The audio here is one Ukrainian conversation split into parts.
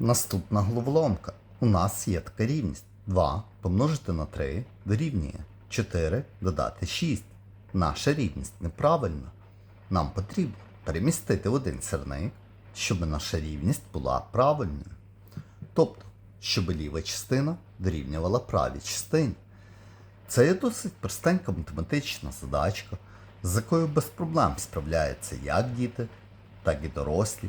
Наступна головоломка. У нас є така рівність. 2 помножити на 3 дорівнює 4 додати 6. Наша рівність неправильна. Нам потрібно перемістити один сірник, щоб наша рівність була правильною. Тобто, щоб ліва частина дорівнювала правій частині. Це є досить простенька математична задачка, з якою без проблем справляються як діти, так і дорослі.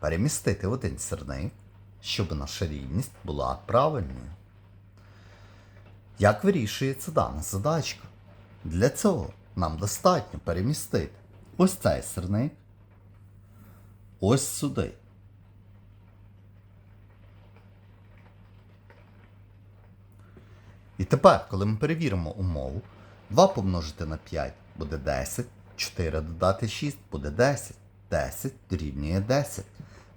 перемістити один сірник, щоб наша рівність була правильною. Як вирішується дана задачка? Для цього нам достатньо перемістити ось цей сирник ось сюди. І тепер, коли ми перевіримо умову, 2 помножити на 5 буде 10, 4 додати 6 буде 10, 10 дорівнює 10.